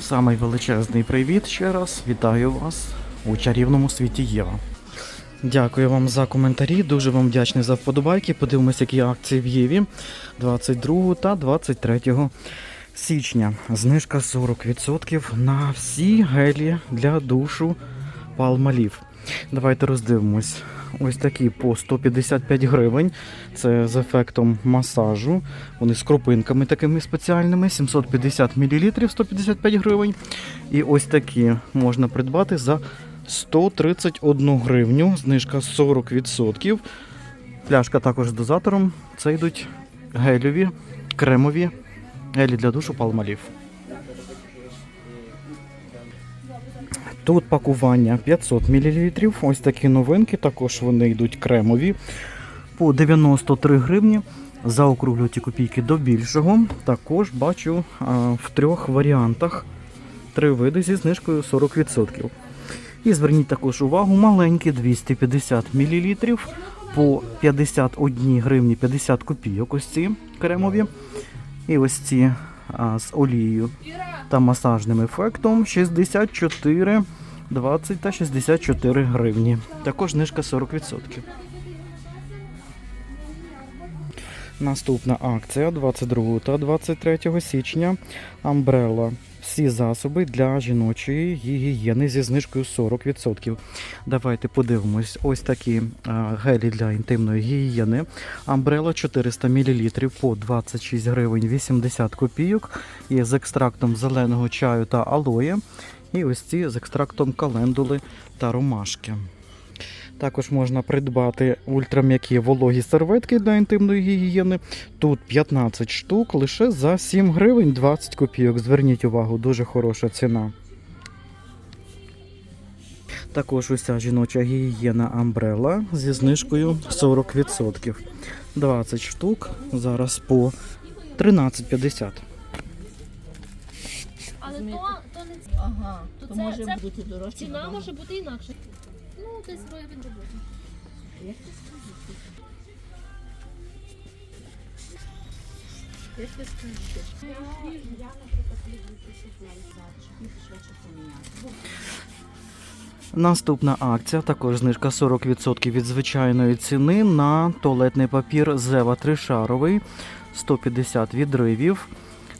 Самий величезний привіт ще раз. Вітаю вас у чарівному світі Єва. Дякую вам за коментарі. Дуже вам вдячний за вподобайки. Подивимося, які акції в Єві 22 та 23 січня. Знижка 40% на всі гелі для душу палмалів. Давайте роздивимось. Ось такі по 155 гривень. Це з ефектом масажу. Вони з кропинками такими спеціальними. 750 мл 155 гривень. І ось такі можна придбати за 131 гривню. Знижка 40%. Пляшка також з дозатором. Це йдуть гелеві, кремові гелі для душу палмалів. Тут пакування 500 мл. Ось такі новинки, також вони йдуть кремові по 93 гривні. Заокруглюють копійки до більшого. Також бачу а, в трьох варіантах три види зі знижкою 40%. І зверніть також увагу, маленькі 250 мл по 51 гривні 50 копійок. Ось ці кремові. І ось ці з олією та масажним ефектом 64, 20 та 64 гривні. Також знижка 40%. Наступна акція 22 та 23 січня. Амбрела. Всі засоби для жіночої гігієни зі знижкою 40%. Давайте подивимось. Ось такі гелі для інтимної гігієни. Амбрела 400 мл по 26 гривень 80 копійок. І з екстрактом зеленого чаю та алоє. І ось ці з екстрактом календули та ромашки. Також можна придбати ультрам'які вологі серветки для інтимної гігієни. Тут 15 штук лише за 7 гривень 20 копійок. Зверніть увагу, дуже хороша ціна. Також уся жіноча гігієна Амбрела зі знижкою 40%. 20 штук зараз по 13,50. Але то, то не Ага, То то, це- може це бути дорожче. ціна може бути інакше. Ну, десь гривень роботи. Як ти скажеш? Як ти скажеш? Я, наприклад, люблю чуть-чуть щоб швидше поміняти. Наступна акція, також знижка 40% від звичайної ціни на туалетний папір Зева тришаровий 150 відривів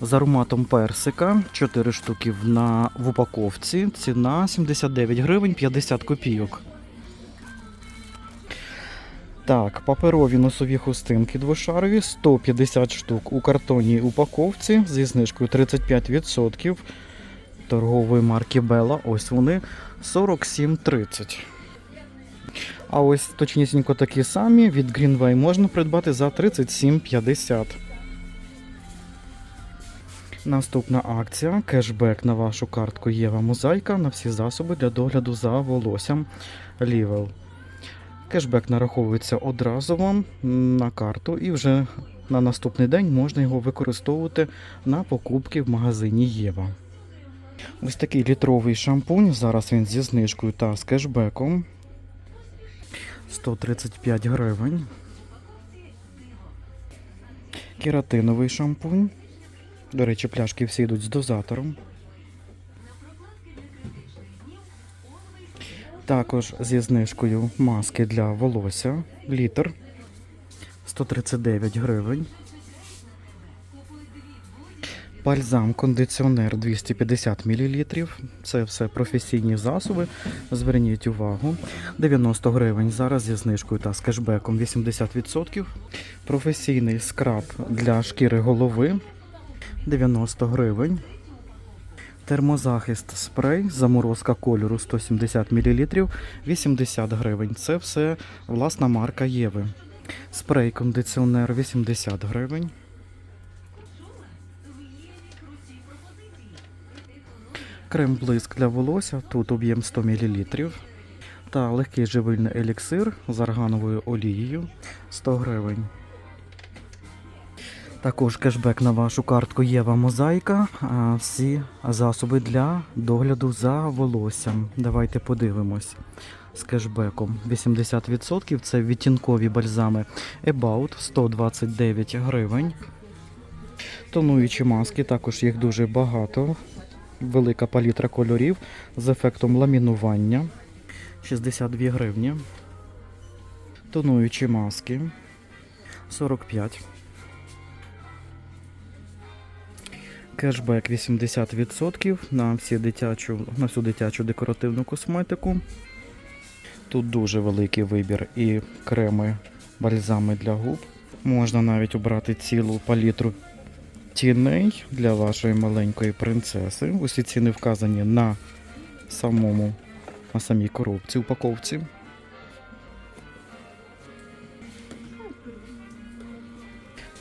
з ароматом персика, 4 штуки на, в упаковці. Ціна 79 гривень 50 копійок. Так, паперові носові хустинки двошарові 150 штук у картонній упаковці зі знижкою 35% торгової марки Bella. Ось вони 47,30. А ось точнісінько такі самі від Greenway можна придбати за 37,50. Наступна акція кешбек на вашу картку Єва Мозаїка на всі засоби для догляду за волоссям Лівел. Кешбек нараховується одразу вам на карту і вже на наступний день можна його використовувати на покупки в магазині Єва. Ось такий літровий шампунь. Зараз він зі знижкою та з кешбеком. 135 гривень. Кератиновий шампунь. До речі, пляшки всі йдуть з дозатором. Також зі знижкою маски для волосся. Літр. 139 гривень. Бальзам кондиціонер 250 мл. Це все професійні засоби. Зверніть увагу. 90 гривень зараз зі знижкою та з кешбеком 80%. Професійний скраб для шкіри голови 90 гривень. Термозахист спрей, заморозка кольору 170 мл 80 гривень. Це все власна марка Єви. Спрей кондиціонер 80 гривень. Крем-блиск для волосся, тут об'єм 100 мл. Та легкий живильний еліксир з аргановою олією 100 гривень. Також кешбек на вашу картку Єва Мозаїка. Всі засоби для догляду за волоссям. Давайте подивимось. З кешбеком 80% це відтінкові бальзами About 129 гривень. Тонуючі маски, також їх дуже багато. велика палітра кольорів з ефектом ламінування. 62 гривні. Тонуючі маски 45. Кешбек 80% на, всі дитячу, на всю дитячу декоративну косметику. Тут дуже великий вибір і креми, бальзами для губ. Можна навіть обрати цілу палітру тіней для вашої маленької принцеси. Усі ціни вказані на самому на самій коробці, упаковці.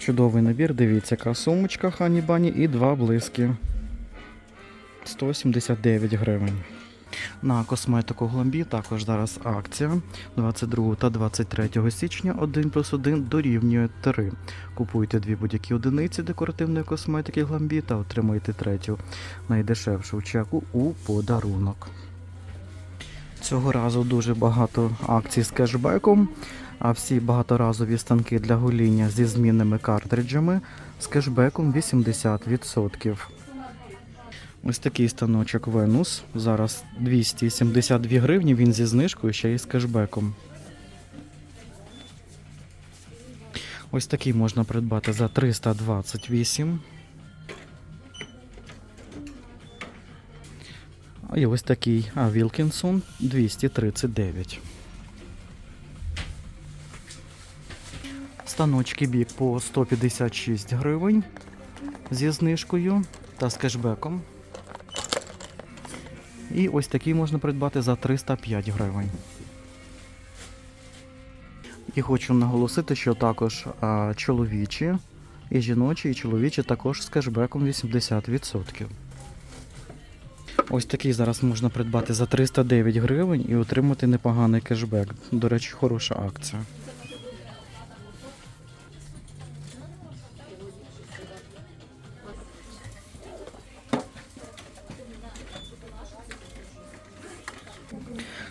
Чудовий набір, дивіться, яка сумочка Хані Бані і два блиски. 179 гривень. На косметику Гломбі також зараз акція 22 та 23 січня 1 плюс 1 дорівнює 3. Купуйте дві будь-які одиниці декоративної косметики Гломбі та отримуєте третю найдешевшу чеку у подарунок. Цього разу дуже багато акцій з кешбеком, а всі багаторазові станки для гоління зі змінними картриджами з кешбеком 80%. Ось такий станочок Venus. Зараз 272 гривні, він зі знижкою ще й з кешбеком. Ось такий можна придбати за 328. І ось такий а, Wilkinson 239. Станочки бік по 156 гривень зі знижкою та з кешбеком. І ось такий можна придбати за 305 гривень. І хочу наголосити, що також а, чоловічі і жіночі, і чоловічі також з кешбеком 80%. Ось такий зараз можна придбати за 309 гривень і отримати непоганий кешбек. До речі, хороша акція.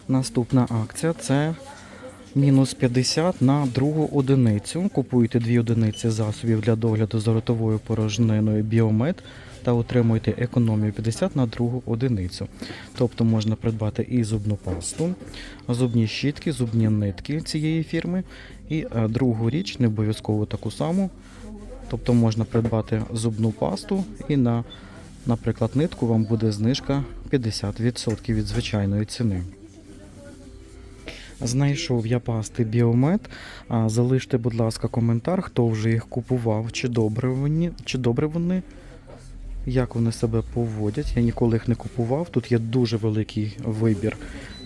Наступна акція це мінус 50 на другу одиницю. Купуйте дві одиниці засобів для догляду за ротовою порожниною Біомед та отримуєте економію 50 на другу одиницю. Тобто можна придбати і зубну пасту, зубні щітки, зубні нитки цієї фірми. І е, другу річ, не обов'язково таку саму. Тобто можна придбати зубну пасту і на, наприклад, нитку вам буде знижка 50% від звичайної ціни. Знайшов я пасти Біомед. Залиште, будь ласка, коментар, хто вже їх купував, чи добре вони, чи добре вони, як вони себе поводять. Я ніколи їх не купував. Тут є дуже великий вибір.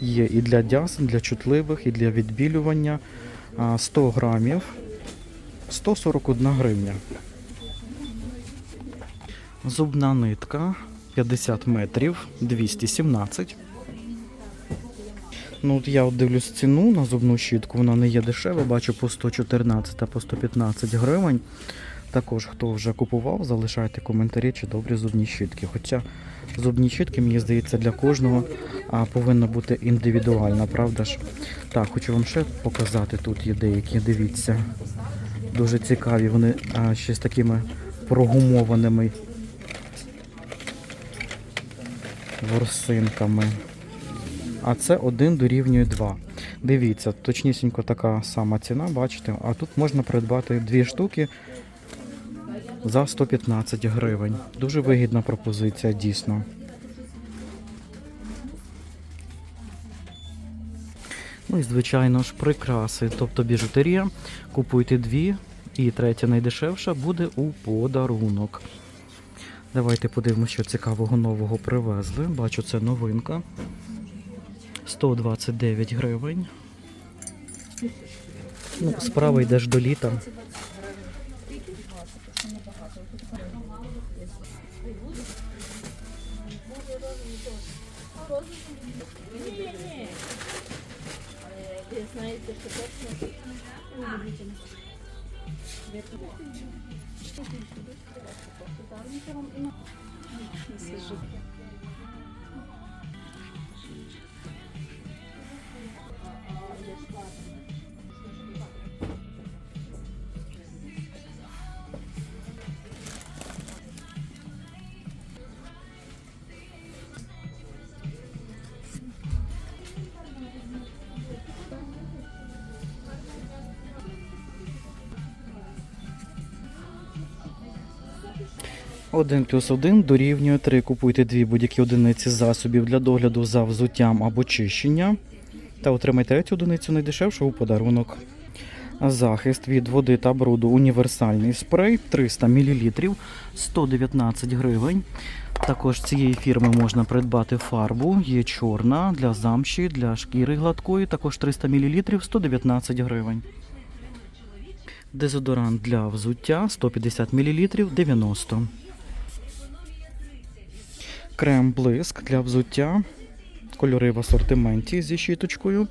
Є і для дясен, для чутливих, і для відбілювання. 100 грамів 141 гривня. Зубна нитка 50 метрів 217. Ну, от я от дивлюсь ціну на зубну щітку, вона не є дешева, бачу по 114 та по 115 гривень. Також, хто вже купував, залишайте коментарі, чи добрі зубні щітки. Хоча зубні щітки, мені здається, для кожного а, повинна бути індивідуальна, правда ж? Так, хочу вам ще показати, тут є деякі, дивіться. Дуже цікаві, вони а, ще з такими прогумованими ворсинками. А це 1 дорівнює 2. Дивіться, точнісінько така сама ціна, бачите, а тут можна придбати дві штуки за 115 гривень. Дуже вигідна пропозиція, дійсно. Ну і звичайно ж прикраси, тобто біжутерія. Купуйте дві, і третя найдешевша буде у подарунок. Давайте подивимося, що цікавого нового привезли. Бачу, це новинка. 129 гривень. Ну, Справа йдеш до літа. Знаєте, що точно не 1 плюс 1 дорівнює 3. Купуйте дві будь-які одиниці засобів для догляду за взуттям або чищення. Та отримайте третю одиницю найдешевшу у подарунок. Захист від води та бруду універсальний спрей 300 мл 119 гривень. Також цієї фірми можна придбати фарбу. Є чорна для замші, для шкіри гладкої, також 300 мл 119 гривень. Дезодорант для взуття 150 мл 90. Крем блиск для взуття. Кольори в асортименті зі щіточкою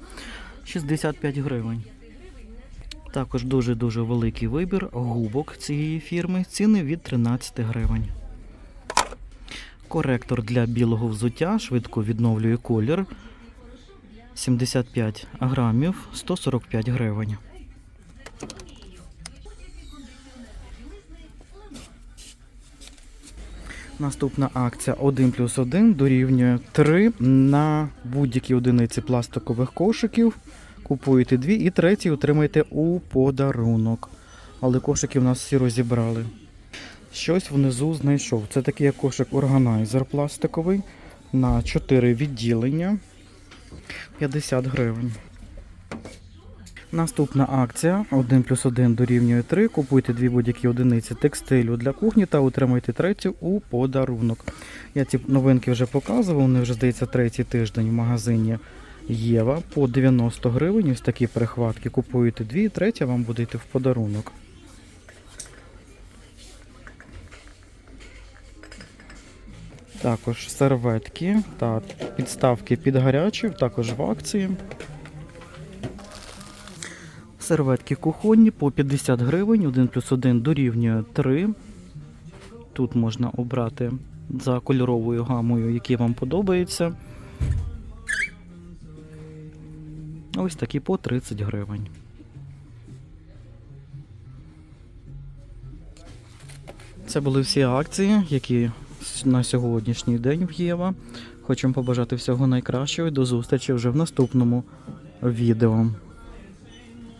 65 гривень. Також дуже-дуже великий вибір губок цієї фірми. Ціни від 13 гривень. Коректор для білого взуття швидко відновлює колір. 75 грамів 145 гривень. Наступна акція 1 плюс 1 дорівнює 3 на будь-які одиниці пластикових кошиків. Купуєте дві і третій отримаєте у подарунок. Але кошики в нас всі розібрали. Щось внизу знайшов. Це такий як кошик органайзер пластиковий на 4 відділення 50 гривень. Наступна акція 1 плюс 1 дорівнює 3. Купуйте дві будь-які одиниці текстилю для кухні та отримайте третю у подарунок. Я ці новинки вже показував, вони вже здається третій тиждень в магазині Єва по 90 гривень. Ось такі перехватки. Купуєте дві, третя вам буде йти в подарунок. Також серветки та підставки під гарячі, також в акції. Серветки кухонні по 50 гривень, 1 плюс 1 дорівнює 3. Тут можна обрати за кольоровою гамою, які вам подобаються. Ось такі по 30 гривень. Це були всі акції, які на сьогоднішній день в Єва. Хочемо побажати всього найкращого і до зустрічі вже в наступному відео.